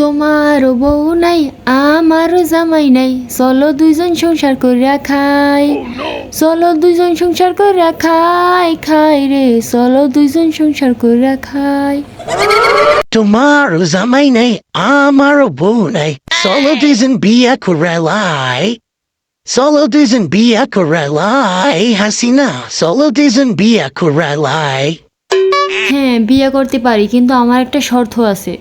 তোমারও বউ নাই আমারও জামাই নাই। চলো দুইজন সংসার করিয়া খাই। চলো দুইজন সংসার করিয়া খাই খাই রে। চলো দুইজন সংসার করিয়া খাই। তোমার জামাই নাই আমারও বউ নাই। চলো দুজন বিয়া করালাই সলো দুজন বিয়া করালাই হাসিনা। সলো দুজন বিয়া করালাই হ্যাঁ বিয়ে করতে পারি কিন্তু আমার একটা শর্ত আছে।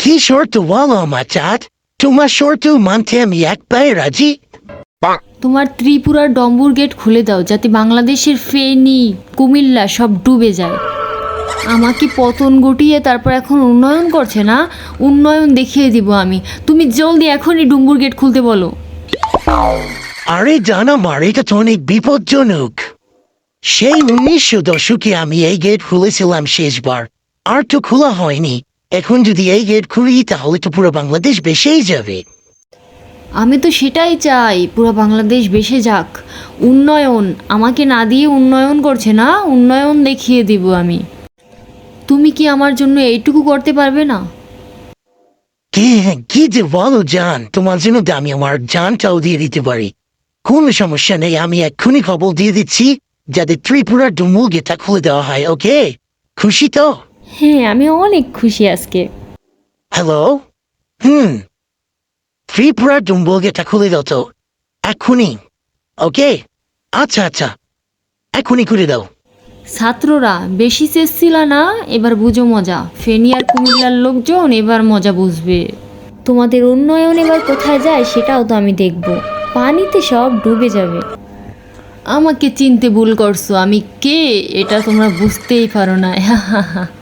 কি শর্ত বলো চাঁদ তোমার শর্ত মানতে আমি একবার রাজি তোমার ত্রিপুরার ডম্বুর গেট খুলে দাও যাতে বাংলাদেশের ফেনী কুমিল্লা সব ডুবে যায়। আমাকে পতন গটিয়ে তারপর এখন উন্নয়ন করছে না? উন্নয়ন দেখিয়ে দিব আমি। তুমি জলদি এখনই ডুম্বুর গেট খুলতে বলো। আরে জানো মার এটা তো অনেক বিপজ্জনক। সেই উনিশশো দশকে আমি এই গেট খুলেছিলাম শেষবার। আর তো খোলা হয়নি। এখন যদি এই গেট খুলি তাহলে তো পুরো বাংলাদেশ বেসেই যাবে। আমি তো সেটাই চাই পুরো বাংলাদেশ বেসে যাক। উন্নয়ন আমাকে না দিয়ে উন্নয়ন করছে না? উন্নয়ন দেখিয়ে দিব আমি। তুমি কি আমার জন্য এইটুকু করতে পারবে না? কি কি যে বলো জান। তোমার জন্য আমি আমার জানটাও দিয়ে দিতে পারি। কোনো সমস্যা নেই আমি এক্ষুনি খবর দিয়ে দিচ্ছি যাতে ত্রিপুরার ডুমুল গেটা খুলে দেওয়া হয় ওকে? খুশি তো? হ্যাঁ আমি অনেক খুশি আজকে। Hello hmm. ত্রিপুরার ডুম্বুল গেটটা খুলে দাও তো। এখনই। ওকে? আচ্ছা আচ্ছা। এখনই করে দাও। ছাত্ররা বেশি চেষ্ছিল না? এবার বুঝো মজা। ফেনিয়ার কুমিল্লার লোকজন এবার মজা বুঝবে। তোমাদের উন্নয়ন এবার কোথায় যায় সেটাও তো আমি দেখব। পানিতে সব ডুবে যাবে। আমাকে চিনতে ভুল করছ। আমি কে? এটা তোমরা বুঝতেই পারো না।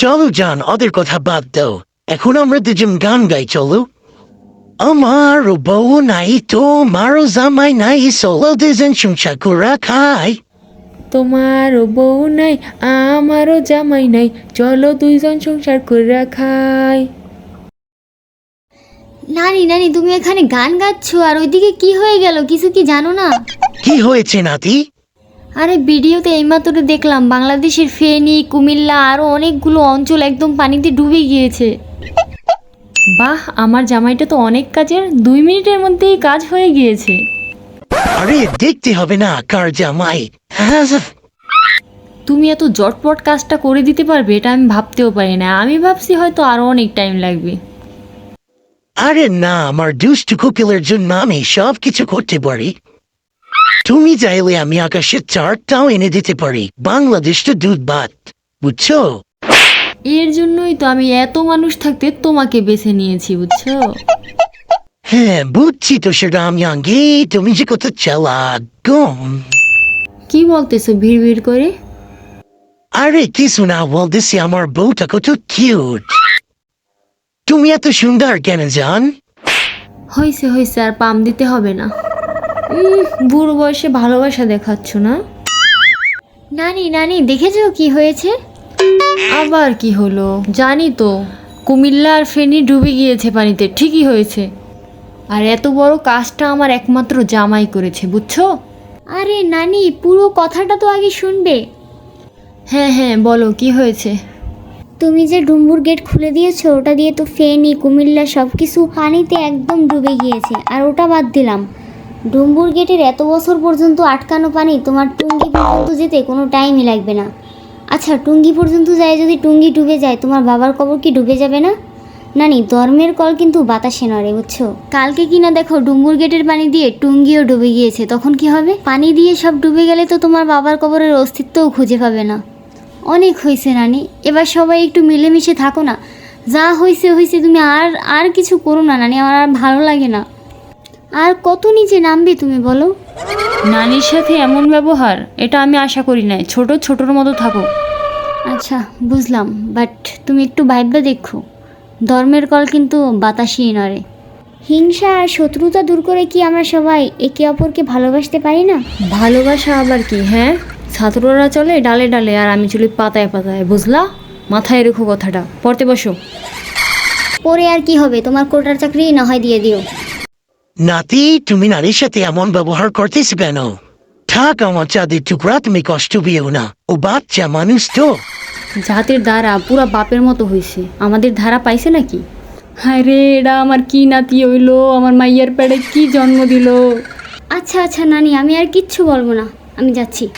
চলো জান ওদের কথা বাদ দাও। এখন আমরা দুজন গান গাই চলো। আমার বউ নাই তো মারো জামাই নাই চলো দুজন সংসার করে খাই। তোমারও বউ নাই আমারও জামাই নাই চলো দুইজন সংসার করে খাই। নানি নানি তুমি এখানে গান গাচ্ছ আর ওইদিকে কি হয়ে গেল? কিছু কি জানো না? কি হয়েছে নাতি? আরে ভিডিওতে এইমাত্র দেখলাম বাংলাদেশের ফেনী কুমিল্লা আরও অনেকগুলো অঞ্চল একদম পানিতে ডুবে গিয়েছে। বাহ আমার জামাইটা তো অনেক কাজের দুই মিনিটের মধ্যেই কাজ হয়ে গিয়েছে। আরে দেখতে হবে না কার জামাই। তুমি এত জটপট কাজটা করে দিতে পারবে এটা আমি ভাবতেও পারি না। আমি ভাবছি হয়তো আরও অনেক টাইম লাগবে। আরে না আমার দুষ্টু কোকিলের জন্য আমি সব কিছু করতে পারি। তুমি চাইলে আমি আকাশের চারটাও এনে দিতে পারি। বাংলাদেশ তো দুধ ভাত বুঝছ? এর জন্যই তো আমি এত মানুষ থাকতে তোমাকে বেছে নিয়েছি বুঝছ? হ্যাঁ বুঝছি তো সেটা আমি আগে তুমি যে কত চালাক গম। কি বলতেছো ভিড় ভিড় করে? আরে কিছু না বলতেছি আমার বউটা কত কিউট তুমি এত সুন্দর কেন জান? হয়েছে হয়েছে আর পাম দিতে হবে না। বুড়ো বয়সে ভালোবাসা দেখাচ্ছ না? নানি নানি, দেখেছ কি হয়েছে? আবার কি হলো? জানি তো, কুমিল্লা আর ফেনী ডুবে গিয়েছে পানিতে, ঠিকই হয়েছে। আর এত বড় কাজটা আমার একমাত্র জামাই করেছে, বুঝছ? আরে নানি, পুরো কথাটা তো আগে শুনবে। হ্যাঁ হ্যাঁ বলো, কি হয়েছে? তুমি যে ডুম্বুর গেট খুলে দিয়েছ, ওটা দিয়ে তো ফেনি, কুমিল্লা সব কিছু পানিতে একদম ডুবে গিয়েছে, আর ওটা বাদ দিলাম। ডুম্বুর গেটের এত বছর পর্যন্ত আটকানো পানি তোমার টুঙ্গি পর্যন্ত যেতে কোনো টাইমই লাগবে না। আচ্ছা টুঙ্গি পর্যন্ত যায় যদি টুঙ্গি ডুবে যায়, তোমার বাবার কবর কি ডুবে যাবে না? নানি, ধর্মের কল কিন্তু বাতাসে নড়ে, বুঝছ? কালকে কিনা দেখো ডুম্বুর গেটের পানি দিয়ে টুঙ্গিও ডুবে গিয়েছে, তখন কি হবে? পানি দিয়ে সব ডুবে গেলে তো তোমার বাবার কবরের অস্তিত্বও খুঁজে পাবে না। অনেক হয়েছে, নানি। এবার সবাই একটু মিলেমিশে থাকো না। যা হয়েছে হয়েছে, তুমি আর আর কিছু করো না, নানি। আমার আর ভালো লাগে না। আর কত নিচে নামবে তুমি বলো? নানির সাথে এমন ব্যবহার এটা আমি আশা করি নাই। ছোট ছোটর মতো থাকো। আচ্ছা বুঝলাম বাট তুমি একটু ভাইবা দেখো। ধর্মের কল কিন্তু বাতাসই নড়ে। হিংসা আর শত্রুতা দূর করে কি আমরা সবাই একে অপরকে ভালোবাসতে পারি না? ভালোবাসা আবার কি হ্যাঁ? ছাত্ররা চলে ডালে ডালে আর আমি চলি পাতায় পাতায় বুঝলা? মাথায় রেখো কথাটা। পড়তে বসো। পরে আর কি হবে? তোমার কোটার চাকরি না হয় দিয়ে দিও। নাতি তুমি নারীর সাথে এমন ব্যবহার করতেছ কেন? থাক আমার চাঁদের টুকরা তুমি কষ্ট পেও না। ও বাচ্চা মানুষ তো। জাতের দ্বারা পুরা বাপের মতো হয়েছে আমাদের ধারা পাইছে নাকি? হায় রে এটা আমার কি নাতি হইল আমার মাইয়ার প্যাডে কি জন্ম দিল? আচ্ছা আচ্ছা নানি আমি আর কিচ্ছু বলব না। আমি যাচ্ছি।